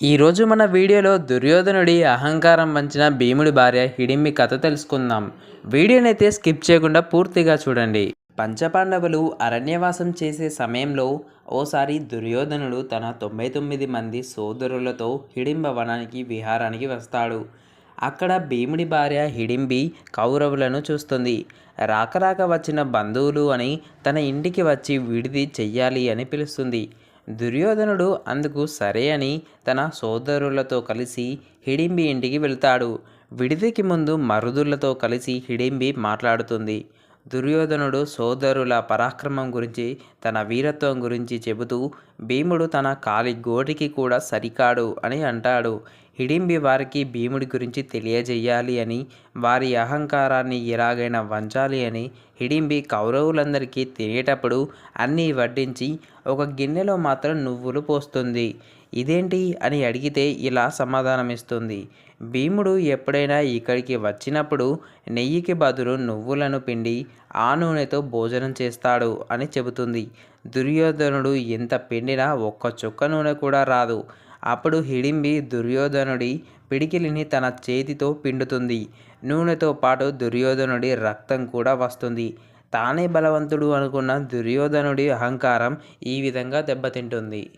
ఈరోజు మన వీడియోలో దుర్యోధనుడి అహంకారం వంచిన భీముడి భార్య హిడింబి కథ తెలుసుకుందాం. వీడియోనైతే స్కిప్ చేయకుండా పూర్తిగా చూడండి. పంచపాండవులు అరణ్యవాసం చేసే సమయంలో ఓసారి దుర్యోధనుడు తన తొంభై తొమ్మిది మంది సోదరులతో హిడింబ వనానికి విహారానికి వస్తాడు. అక్కడ భీముడి భార్య హిడింబి కౌరవులను చూస్తుంది. రాకరాక వచ్చిన బంధువులు అని తన ఇంటికి వచ్చి విడిది చెయ్యాలి అని పిలుస్తుంది. దుర్యోధనుడు అందుకు సరే అని తన సోదరులతో కలిసి హిడింబి ఇంటికి వెళ్తాడు. విడిదికి ముందు మరుదులతో కలిసి హిడింబి మాట్లాడుతుంది. దుర్యోధనుడు సోదరుల పరాక్రమం గురించి తన వీరత్వం గురించి చెబుతూ భీముడు తన కాలి గోటికి కూడా సరికాడు అని అంటాడు. హిడింబి వారికి భీముడి గురించి తెలియజేయాలి అని వారి అహంకారాన్ని ఎలాగైనా వంచాలి అని హిడింబి కౌరవులందరికీ తినేటప్పుడు అన్నీ వడ్డించి ఒక గిన్నెలో మాత్రం నువ్వులు పోస్తుంది. ఇదేంటి? అని అడిగితే ఇలా సమాధానమిస్తుంది. భీముడు ఎప్పుడైనా ఇక్కడికి వచ్చినప్పుడు నెయ్యికి బదులు నువ్వులను పిండి ఆ నూనెతో భోజనం చేస్తాడు అని చెబుతుంది. దుర్యోధనుడు ఎంత పిండినా ఒక్క చుక్క నూనె కూడా రాదు. అప్పుడు హిడింబి దుర్యోధనుడి పిడికిలిని తన చేతితో పిండుతుంది. నూనెతో పాటు దుర్యోధనుడి రక్తం కూడా వస్తుంది. తానే బలవంతుడు అనుకున్న దుర్యోధనుడి అహంకారం ఈ విధంగా దెబ్బతింటుంది.